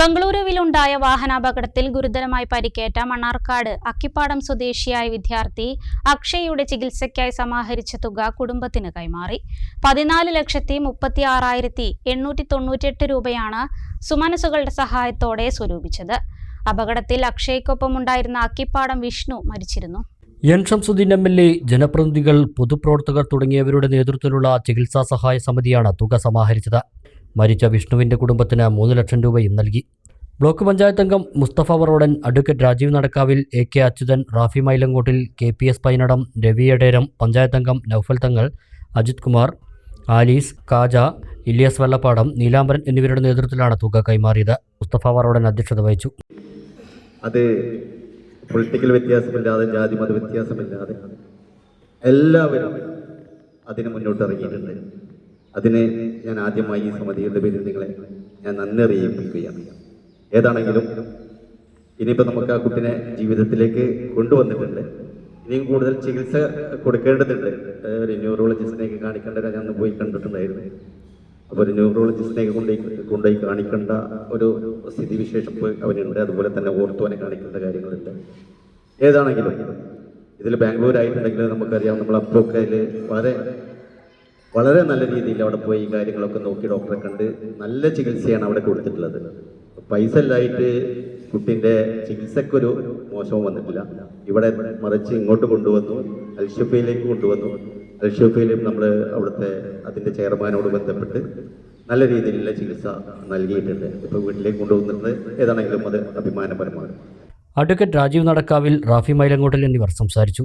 ബംഗളൂരുവിലുണ്ടായ വാഹനാപകടത്തിൽ ഗുരുതരമായി പരിക്കേറ്റ മണ്ണാർക്കാട് അക്കിപ്പാടം സ്വദേശിയായ വിദ്യാർത്ഥി അക്ഷയയുടെ ചികിത്സയ്ക്കായി സമാഹരിച്ച തുക കുടുംബത്തിന് കൈമാറി. പതിനാല് ലക്ഷത്തി മുപ്പത്തി ആറായിരത്തി എണ്ണൂറ്റി തൊണ്ണൂറ്റിയെട്ട് രൂപയാണ് സുമനസുകളുടെ സഹായത്തോടെ സ്വരൂപിച്ചത്. അപകടത്തിൽ അക്ഷയ്ക്കൊപ്പമുണ്ടായിരുന്ന അക്കിപ്പാടം വിഷ്ണു മരിച്ചിരുന്നു. N Shamsuddin M L A ജനപ്രതിനിധികൾ പൊതുപ്രവർത്തകർ തുടങ്ങിയവരുടെ നേതൃത്വത്തിലുള്ള ചികിത്സാ സഹായ സമിതിയാണ് തുക സമാഹരിച്ചത്. മരിച്ച വിഷ്ണുവിന്റെ കുടുംബത്തിന് മൂന്ന് ലക്ഷം രൂപയും നൽകി. ബ്ലോക്ക് പഞ്ചായത്ത് അംഗം Mustafa Varodan advocate Rajeev Nadakkavil A K Achuthan Rafi Mailankottil K P S Painadam Ravi Edaram panchayat അംഗം നൌഫൽ തങ്ങൾ അജിത് കുമാർ ആലീസ് കാജ ഇലിയസ് വെള്ളപ്പാടം നീലാംബരൻ എന്നിവരുടെ നേതൃത്വത്തിലാണ് തുക കൈമാറിയത്. മുസ്തഫ വറോഡൻ അധ്യക്ഷത വഹിച്ചു. അത് പൊളിറ്റിക്കൽ വ്യത്യാസമില്ലാതെ ജാതി മത വ്യത്യാസമില്ലാതെ എല്ലാവരും അതിന് മുന്നോട്ട് ഇറങ്ങിയിട്ടുണ്ട്. അതിന് ഞാൻ ആദ്യമായി ഈ സമിതിയുടെ പേരിൽ നിങ്ങളെ ഞാൻ നന്ദി അറിയിപ്പിക്കുകയാണ്. ഏതാണെങ്കിലും ഇനിയിപ്പോൾ നമുക്ക് ആ കുട്ടിനെ ജീവിതത്തിലേക്ക് കൊണ്ടുവന്നിട്ടുണ്ട്. ഇനിയും കൂടുതൽ ചികിത്സ കൊടുക്കേണ്ടതുണ്ട്. ഒരു ന്യൂറോളജിസ്റ്റിനെയൊക്കെ കാണിക്കേണ്ട ഞാൻ പോയി കണ്ടിട്ടുണ്ടായിരുന്നു. അപ്പോൾ ഒരു ന്യൂറോളജിസ്റ്റിനെയൊക്കെ കൊണ്ടുപോയി കൊണ്ടുപോയി കാണിക്കേണ്ട ഒരു സ്ഥിതിവിശേഷം അവനുണ്ട്. അതുപോലെ തന്നെ ഓർത്തുവനെ കാണിക്കേണ്ട കാര്യങ്ങളുണ്ട്. ഏതാണെങ്കിലും ഇതിൽ ബാംഗ്ലൂർ ആയിട്ടുണ്ടെങ്കിൽ നമുക്കറിയാം നമ്മൾ അപ്പോൾ അതിൽ വളരെ വളരെ നല്ല രീതിയിൽ അവിടെ പോയി കാര്യങ്ങളൊക്കെ നോക്കി ഡോക്ടറെ കണ്ട് നല്ല ചികിത്സയാണ് അവിടെ കൊടുത്തിട്ടുള്ളത്. പൈസ ഇല്ലായിട്ട് കുട്ടിന്റെ ചികിത്സക്കൊരു മോശവും വന്നിട്ടില്ല. ഇവിടെ മറിച്ച് ഇങ്ങോട്ട് കൊണ്ടുവന്നു അൽഷഫയിലേക്ക് കൊണ്ടുവന്നു. അൽഷഫയിലും നമ്മൾ അവിടുത്തെ അതിന്റെ ചെയർമാനോട് ബന്ധപ്പെട്ട് നല്ല രീതിയിലുള്ള ചികിത്സ നൽകിയിട്ടുണ്ട്. ഇപ്പോൾ വീട്ടിലേക്ക് കൊണ്ടുവന്നിട്ട് ഏതാണെങ്കിലും അത് അഭിമാനപരമാണ്. അഡ്വക്കേറ്റ് രാജീവ് നടക്കാവിൽ റാഫി മൈലങ്ങോട്ടിൽ എന്നിവർ സംസാരിച്ചു.